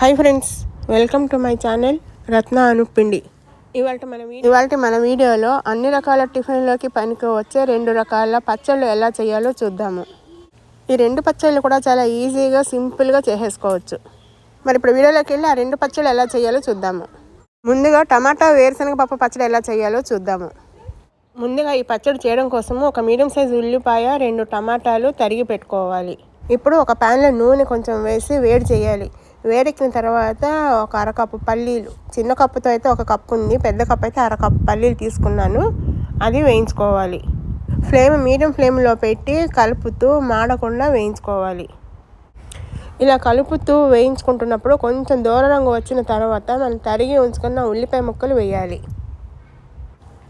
Hi friends welcome to my channel Ratna Anupindi ఇవాళ మన ఇవాళ మన వీడియోలో అన్ని రకాల టిఫిన్లోకి పనికి వచ్చే రెండు రకాల పచ్చళ్ళు ఎలా చేయాలో చూద్దాము. ఈ రెండు పచ్చళ్ళు కూడా చాలా ఈజీగా సింపుల్గా చేసేసుకోవచ్చు. మరి ఇప్పుడు వీడియోలోకి వెళ్ళి ఆ రెండు పచ్చళ్ళు ఎలా చేయాలో చూద్దాము. ముందుగా టమాటా వేరుశనగ పప్పు పచ్చడి ఎలా చేయాలో చూద్దాము. ముందుగా ఈ పచ్చడి చేయడం కోసము ఒక మీడియం సైజు ఉల్లిపాయ రెండు టమాటాలు తరిగి పెట్టుకోవాలి. ఇప్పుడు ఒక ప్యాన్లో నూనె కొంచెం వేసి వేడి చేయాలి. వేడెక్కిన తర్వాత ఒక అరకప్పు పల్లీలు. చిన్న కప్పుతో అయితే ఒక కప్పు ఉంది. పెద్ద కప్పు అయితే అరకప్పు పల్లీలు తీసుకున్నాను. అది వేయించుకోవాలి. ఫ్లేమ్ మీడియం ఫ్లేమ్లో పెట్టి కలుపుతూ మాడకుండా వేయించుకోవాలి. ఇలా కలుపుతూ వేయించుకుంటున్నప్పుడు కొంచెం దూర రంగు వచ్చిన తర్వాత మనం తరిగి ఉంచుకున్న ఉల్లిపాయ ముక్కలు వేయాలి.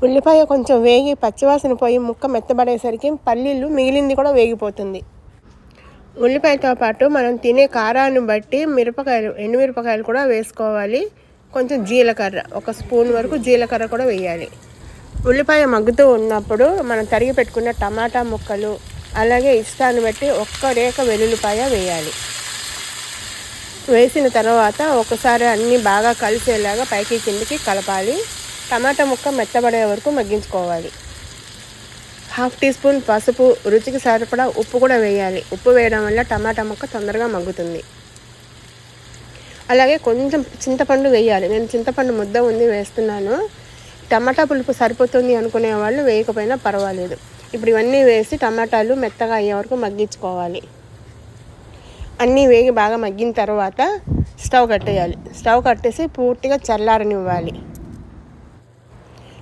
ఉల్లిపాయ కొంచెం వేగి పచ్చివాసన పోయి ముక్క మెత్తబడేసరికి పల్లీలు మిగిలింది కూడా వేగిపోతుంది. ఉల్లిపాయతో పాటు మనం తినే కారాన్ని బట్టి మిరపకాయలు ఎండుమిరపకాయలు కూడా వేసుకోవాలి. కొంచెం జీలకర్ర ఒక స్పూన్ వరకు జీలకర్ర కూడా వేయాలి. ఉల్లిపాయ మగ్గుతూ ఉన్నప్పుడు మనం తరిగి పెట్టుకున్న టమాటా ముక్కలు అలాగే ఇష్టాన్ని బట్టి ఒక్క రేఖ వెల్లుల్లిపాయ వేయాలి. వేసిన తర్వాత ఒకసారి అన్నీ బాగా కలిసేలాగా పైకి కిందికి కలపాలి. టమాటా ముక్క మెత్తబడే వరకు మగ్గించుకోవాలి. హాఫ్ టీ స్పూన్ పసుపు రుచికి సరిపడా ఉప్పు కూడా వేయాలి. ఉప్పు వేయడం వల్ల టమాటా ముక్క తొందరగా మగ్గుతుంది. అలాగే కొంచెం చింతపండు వేయాలి. నేను చింతపండు ముద్ద ఉంది వేస్తున్నాను. టమాటా పులుపు సరిపోతుంది అనుకునే వాళ్ళు వేయకపోయినా పర్వాలేదు. ఇప్పుడు ఇవన్నీ వేసి టమాటాలు మెత్తగా అయ్యే వరకు మగ్గించుకోవాలి. అన్నీ వేగి బాగా మగ్గిన తర్వాత స్టవ్ కట్టేయాలి. స్టవ్ కట్టేసి పూర్తిగా చల్లారనివ్వాలి.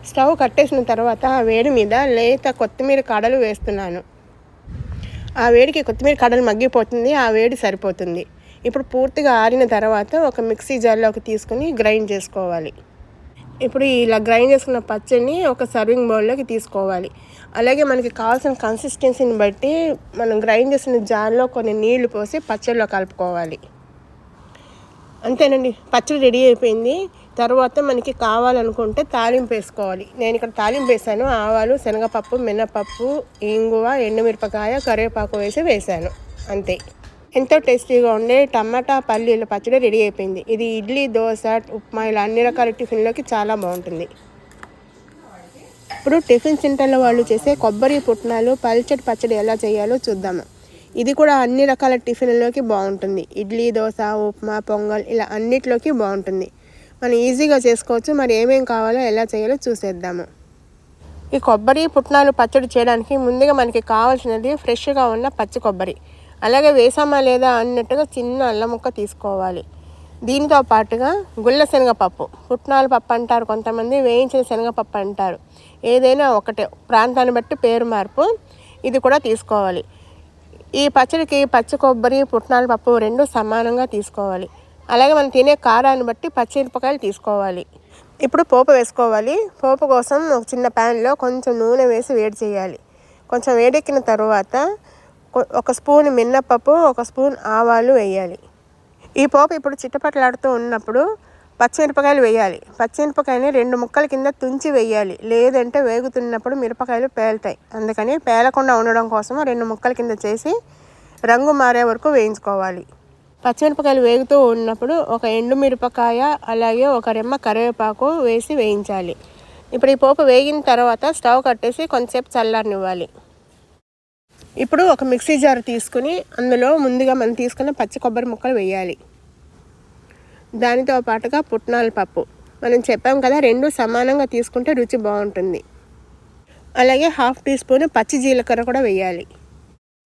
స్టవ్ కట్టేసిన తర్వాత ఆ వేడి మీద లేత కొత్తిమీర కాడలు వేస్తున్నాను. ఆ వేడికి కొత్తిమీర కాడలు మగ్గిపోతుంది ఆ వేడి సరిపోతుంది. ఇప్పుడు పూర్తిగా ఆరిన తర్వాత ఒక మిక్సీ జార్లోకి తీసుకుని గ్రైండ్ చేసుకోవాలి. ఇప్పుడు ఇలా గ్రైండ్ చేసుకున్న పచ్చడిని ఒక సర్వింగ్ బౌల్లోకి తీసుకోవాలి. అలాగే మనకి కావాల్సిన కన్సిస్టెన్సీని బట్టి మనం గ్రైండ్ చేసిన జార్లో కొన్ని నీళ్ళు పోసి పచ్చడిలో కలుపుకోవాలి. అంతేనండి. పచ్చడి రెడీ అయిపోయింది. తర్వాత మనకి కావాలనుకుంటే తాలింపు వేసుకోవాలి. నేను ఇక్కడ తాలింపు వేసాను. ఆవాలు శనగపప్పు మినపప్పు ఇంగువ ఎండుమిరపకాయ కరివేపాకు వేసి వేసాను. అంతే. ఎంతో టేస్టీగా ఉండే టమాటా పల్లీల పచ్చడి రెడీ అయిపోయింది. ఇది ఇడ్లీ దోశ ఉప్మా ఇలా అన్ని రకాల టిఫిన్లోకి చాలా బాగుంటుంది. ఇప్పుడు టిఫిన్ సెంటర్లో వాళ్ళు చేసే కొబ్బరి పుట్నాలు పల్చటి పచ్చడి ఎలా చేయాలో చూద్దాము. ఇది కూడా అన్ని రకాల టిఫిన్లోకి బాగుంటుంది. ఇడ్లీ దోశ ఉప్మా పొంగల్ ఇలా అన్నిటిలోకి బాగుంటుంది. మనం ఈజీగా చేసుకోవచ్చు. మరి ఏమేమి కావాలో ఎలా చేయాలో చూసేద్దాము. ఈ కొబ్బరి పుట్నాలు పచ్చడి చేయడానికి ముందుగా మనకి కావాల్సినది ఫ్రెష్గా ఉన్న పచ్చి కొబ్బరి. అలాగే వేసామా లేదా అన్నట్టుగా చిన్న అల్లం ముక్క తీసుకోవాలి. దీనితో పాటుగా గుళ్ళ శనగపప్పు. పుట్నాల పప్పు అంటారు కొంతమంది వేయించిన శనగపప్పు అంటారు. ఏదైనా ఒకటే ప్రాంతాన్ని బట్టి పేరు మార్పు ఇది కూడా తీసుకోవాలి. ఈ పచ్చడికి పచ్చి కొబ్బరి పుట్నాల పప్పు రెండు సమానంగా తీసుకోవాలి. అలాగే మనం తినే కారాన్ని బట్టి పచ్చిమిరపకాయలు తీసుకోవాలి. ఇప్పుడు పోపు వేసుకోవాలి. పోపు కోసం ఒక చిన్న ప్యాన్లో కొంచెం నూనె వేసి వేడి చేయాలి. కొంచెం వేడెక్కిన తర్వాత ఒక స్పూన్ మిన్నపప్పు ఒక స్పూన్ ఆవాలు వేయాలి. ఈ పోపు ఇప్పుడు చిట్టపట్లాడుతూ ఉన్నప్పుడు పచ్చిమిరపకాయలు వేయాలి. పచ్చిమిరపకాయని రెండు ముక్కల కింద తుంచి వేయాలి. లేదంటే వేగుతున్నప్పుడు మిరపకాయలు పేలుతాయి. అందుకని పేలకుండా ఉండడం కోసం రెండు ముక్కల కింద చేసి రంగు మారే వరకు వేయించుకోవాలి. పచ్చిమిరపకాయలు వేగుతూ ఉన్నప్పుడు ఒక ఎండు మిరపకాయ అలాగే ఒక రెమ్మ కరివేపాకు వేసి వేయించాలి. ఇప్పుడు ఈ పోపు వేగిన తర్వాత స్టవ్ కట్టేసి కొంతసేపు చల్లారనివ్వాలి. ఇప్పుడు ఒక మిక్సీ జార్ తీసుకుని అందులో ముందుగా మనం తీసుకున్న పచ్చి కొబ్బరి ముక్కలు వేయాలి. దానితో పాటుగా పుట్నాల పప్పు. మనం చెప్పాం కదా రెండు సమానంగా తీసుకుంటే రుచి బాగుంటుంది. అలాగే హాఫ్ టీ స్పూన్ పచ్చి జీలకర్ర కూడా వేయాలి.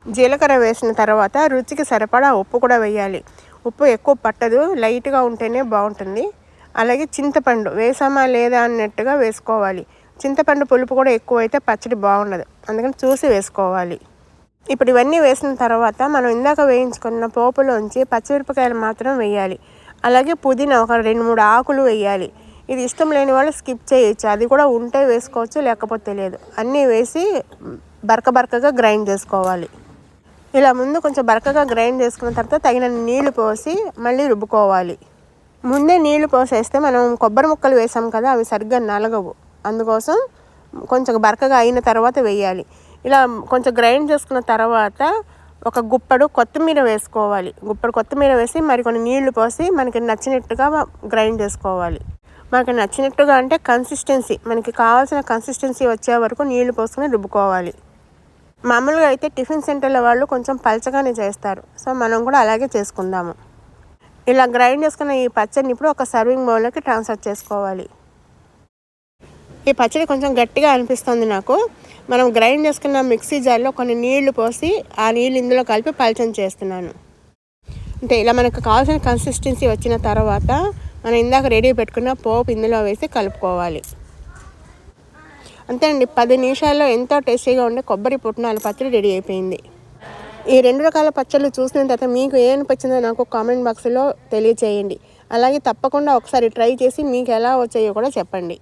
జీలకర్ర వేసిన తర్వాత రుచికి సరిపడా ఉప్పు కూడా వేయాలి. ఉప్పు ఎక్కువ పట్టదు లైట్గా ఉంటేనే బాగుంటుంది. అలాగే చింతపండు వేసామా లేదా అన్నట్టుగా వేసుకోవాలి. చింతపండు పులుపు కూడా ఎక్కువైతే పచ్చడి బాగుండదు అందుకని చూసి వేసుకోవాలి. ఇప్పుడు ఇవన్నీ వేసిన తర్వాత మనం ఇందాక వేయించుకున్న పోపులోంచి పచ్చిమిరపకాయలు మాత్రం వేయాలి. అలాగే పుదీనా ఒక రెండు మూడు ఆకులు వేయాలి. ఇది ఇష్టం లేని వాళ్ళు స్కిప్ చేయొచ్చు. అది కూడా ఉంటే వేసుకోవచ్చు లేకపోతే లేదు. అన్నీ వేసి బరక బరకగా గ్రైండ్ చేసుకోవాలి. ఇలా ముందు కొంచెం బరకగా గ్రైండ్ చేసుకున్న తర్వాత తగిన నీళ్ళు పోసి మళ్ళీ రుబ్బుకోవాలి. ముందే నీళ్ళు పోసేస్తే మనం కొబ్బరి ముక్కలు వేసాం కదా అవి సరిగ్గా నలగవు. అందుకోసం కొంచెం బరకగా అయిన తర్వాత వేయాలి. ఇలా కొంచెం గ్రైండ్ చేసుకున్న తర్వాత ఒక గుప్పడు కొత్తిమీర వేసుకోవాలి. గుప్పడు కొత్తిమీర వేసి మరి కొన్ని నీళ్ళు పోసి మనకి నచ్చినట్టుగా గ్రైండ్ చేసుకోవాలి. మనకి నచ్చినట్టుగా అంటే కన్సిస్టెన్సీ మనకి కావాల్సిన కన్సిస్టెన్సీ వచ్చే వరకు నీళ్ళు పోసుకొని రుబ్బుకోవాలి. మామూలుగా అయితే టిఫిన్ సెంటర్ల వాళ్ళు కొంచెం పలచగానే చేస్తారు. సో మనం కూడా అలాగే చేసుకుందాము. ఇలా గ్రైండ్ చేసుకున్న ఈ పచ్చడిని ఇప్పుడు ఒక సర్వింగ్ బౌల్లోకి ట్రాన్స్ఫర్ చేసుకోవాలి. ఈ పచ్చడి కొంచెం గట్టిగా అనిపిస్తుంది నాకు. మనం గ్రైండ్ చేసుకున్న మిక్సీ జార్లో కొన్ని నీళ్ళు పోసి ఆ నీళ్ళు ఇందులో కలిపి పలచం చేస్తున్నాను. అంటే ఇలా మనకు కావాల్సిన కన్సిస్టెన్సీ వచ్చిన తర్వాత మనం ఇందాక రెడీ పెట్టుకున్న పోపు ఇందులో వేసి కలుపుకోవాలి. అంతే అండి పది నిమిషాల్లో ఎంతో టేస్టీగా ఉండే కొబ్బరి పుట్నాల పచ్చడి రెడీ అయిపోయింది. ఈ రెండు రకాల పచ్చళ్ళు చూసిన తర్వాత మీకు ఏ అనిపించిందో నాకు కామెంట్ బాక్స్లో తెలియచేయండి. అలాగే తప్పకుండా ఒకసారి ట్రై చేసి మీకు ఎలా వచ్చాయో కూడా చెప్పండి.